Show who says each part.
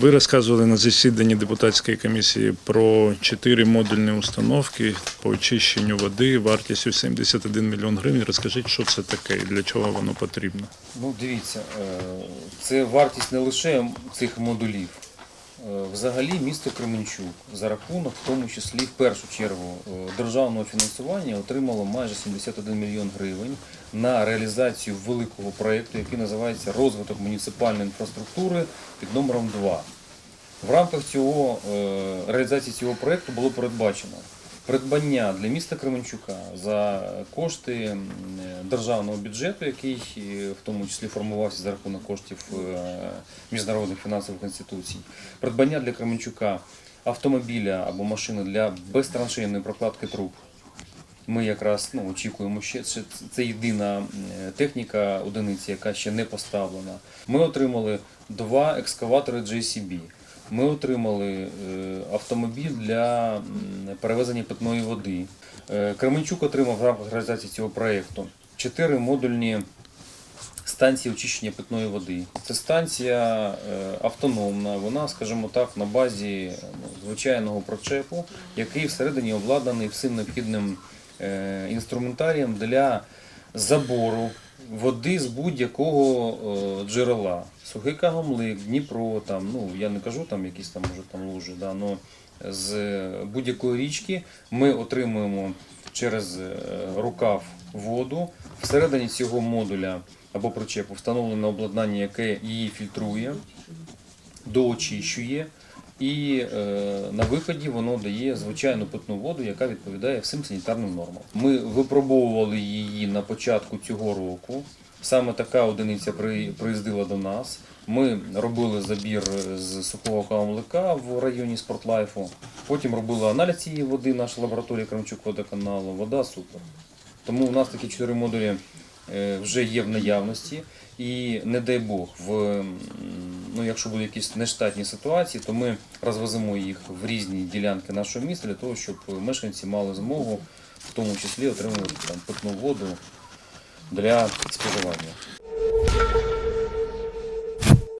Speaker 1: Ви розказували на засіданні депутатської комісії про чотири модульні установки по очищенню води вартістю 71 мільйон гривень. Розкажіть, що це таке і для чого воно потрібно?
Speaker 2: Ну, дивіться, е, це вартість не лише цих модулів. Е, Взагалі місто Кременчук за рахунок, в тому числі в першу чергу, е, державного фінансування отримало майже 71 мільйон гривень на реалізацію великого проєкту, який називається Розвиток муніципальної інфраструктури під номером 2. В рамках цього е, реалізації цього проєкту було передбачено придбання для міста Кременчука за кошти державного бюджету, який е, в тому числі формувався за рахунок коштів е, міжнародних фінансових інституцій. Придбання для Кременчука автомобіля або машини для безтраншейної прокладки труб. Ми якраз ну, очікуємо ще це, це єдина техніка одиниці, яка ще не поставлена. Ми отримали два екскаватори JCB. Ми отримали е, автомобіль для перевезення питної води. Е, Кременчук отримав в рамках реалізації цього проєкту чотири модульні станції очищення питної води. Це станція е, автономна, вона, скажімо так, на базі ну, звичайного прочепу, який всередині обладнаний всім необхідним інструментарієм для забору води з будь-якого е, джерела. Сухий Кагомлик, Дніпро, там, ну, я не кажу там якісь там, може, там лужі, да, но з будь-якої річки ми отримуємо через е, рукав воду. Всередині цього модуля або причепу встановлене обладнання, яке її фільтрує, доочищує. І е, на виході воно дає звичайну питну воду, яка відповідає всім санітарним нормам. Ми випробовували її на початку цього року. Саме така одиниця при- приїздила до нас. Ми робили забір з сухого кавомлика в районі спортлайфу. Потім робили аналіз цієї води, наша лабораторія Кремчук водоканалу. Вода супер. Тому у нас такі чотири модулі вже є в наявності. І не дай Бог, в, ну, якщо будуть якісь нештатні ситуації, то ми розвеземо їх в різні ділянки нашого міста для того, щоб мешканці мали змогу в тому числі отримувати там питну воду для споживання.